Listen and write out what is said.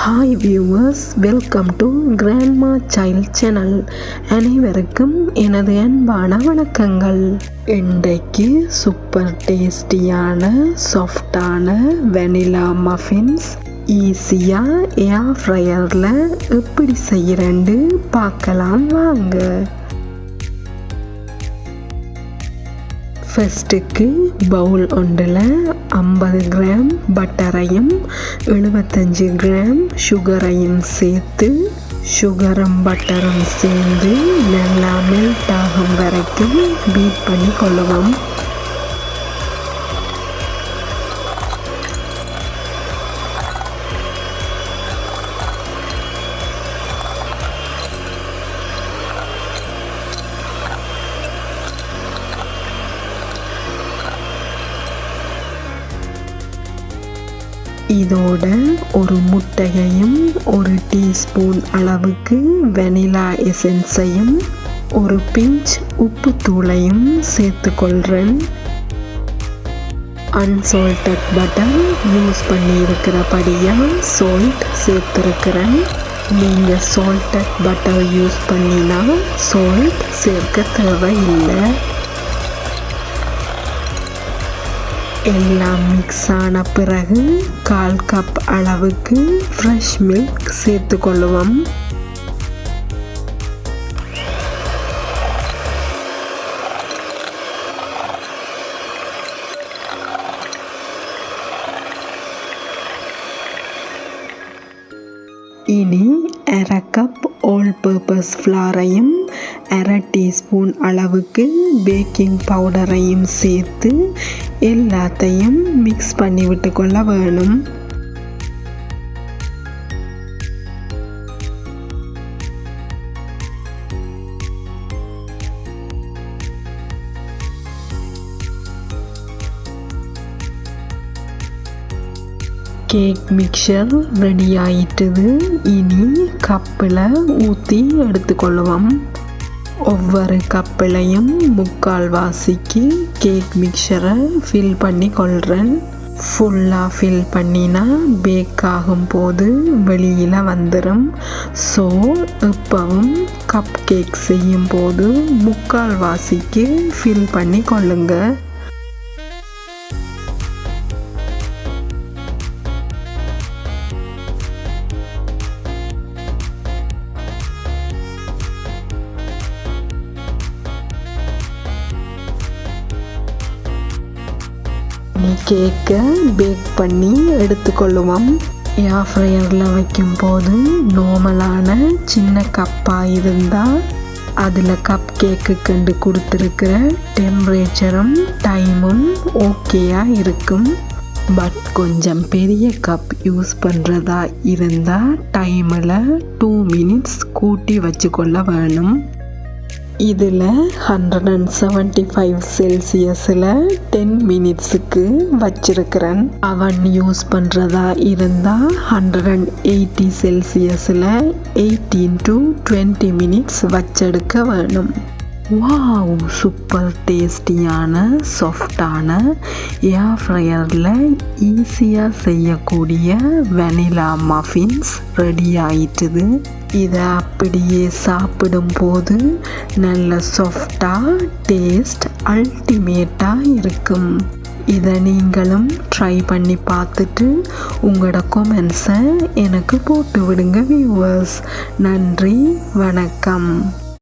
Hi viewers welcome to grandma child channel அனைவருக்கும் எனது அன்பான வணக்கங்கள். இன்றைக்கு சூப்பர் டேஸ்டியான சாஃப்டான வெனிலா மஃபின்ஸ் ஈஸியாக ஏர் ஃப்ரையரில் எப்படி செய்கிறேன்னு பார்க்கலாம் வாங்க. ஃபஸ்ட்டுக்கு பவுல் ஒன்றில் ஐம்பது கிராம் பட்டரையும் எழுபத்தஞ்சு கிராம் சுகரையும் சேர்த்து சுகரும் பட்டரும் சேர்ந்து நல்லா மெல்ட் ஆகும் வரைக்கும் பீட் பண்ணி கொள்ளுவோம். இதோட ஒரு முட்டையையும் ஒரு டீஸ்பூன் அளவுக்கு வெனிலா எசன்ஸையும் ஒரு பிஞ்ச் உப்புத்தூளையும் சேர்த்துக்கொள்கிறேன் அன்சால்டட் பட்டர் யூஸ் பண்ணியிருக்கிறபடியாக சால்ட் சேர்த்துருக்கிறேன். நீங்கள் சால்டட் பட்டர் யூஸ் பண்ணினா சால்ட் சேர்க்க தேவையில்லை. எல்லாம் மிக்ஸ் ஆன பிறகு கால் கப் அளவுக்கு ஃப்ரெஷ் மில்க் சேர்த்துக்கொள்ளுவோம் இனி அரை கப் ஆல் பர்பஸ் ஃப்ளாரையும் அரை டீஸ்பூன் அளவுக்கு பேக்கிங் பவுடரையும் சேர்த்து எல்லாத்தையும் மிக்ஸ் பண்ணி விட்டுக்கொள்ள வேணும். கேக் மிக்சர் ரெடி ஆயிட்டது. இனி கப்பில் ஊற்றி எடுத்துக்கொள்ளுவோம். ஒவ்வொரு கப்பிலையும் முக்கால் வாசிக்கு கேக் மிக்சரை ஃபில் பண்ணி கொள்கிறேன் ஃபுல்லாக ஃபில் பண்ணினா பேக் ஆகும்போது வெளியில் வந்துடும் ஸோ இப்போவும் கப் கேக் செய்யும் போது முக்கால் வாசிக்கு ஃபில் பண்ணி கொள்ளுங்கள் கேக்கை பேக் பண்ணி எடுத்துக்கொள்ளுவோம். ஏர் ஃப்ரையரில் வைக்கும்போது நார்மலான சின்ன கப்பாக இருந்தால் அதில் கப் கேக்கு கண்டு கொடுத்துருக்கிற டெம்பரேச்சரும் டைமும் ஓகேயாக இருக்கும். பட் கொஞ்சம் பெரிய கப் யூஸ் பண்ணுறதா இருந்தால் டைமில் டூ மினிட்ஸ் கூட்டி வச்சுக்கொள்ள வேணும். இதில் ஹண்ட்ரட் அண்ட் செவன்ட்டி ஃபைவ் செல்சியஸில் டென் மினிட்ஸுக்கு வச்சிருக்கிறேன். அவன் யூஸ் பண்ணுறதா இருந்தால் ஹண்ட்ரட் அண்ட் எயிட்டி செல்சியஸில் எயிட்டீன் டு டுவெண்ட்டி மினிட்ஸ் வச்செடுக்க வேணும். வாவ் சூப்பர் டேஸ்டியான சாஃப்டான ஏர் ஃப்ரையரில் ஈஸியாக செய்யக்கூடிய வெனிலா மஃபின்ஸ் ரெடி ஆயிட்டுது. இதை அப்படியே சாப்பிடும்போது நல்ல சாஃப்டாக டேஸ்ட் அல்டிமேட்டாக இருக்கும். இதை நீங்களும் ட்ரை பண்ணி பார்த்துட்டு உங்களோட கொமெண்ட்ஸை எனக்கு போட்டு விடுங்க வியூவர்ஸ் நன்றி வணக்கம்.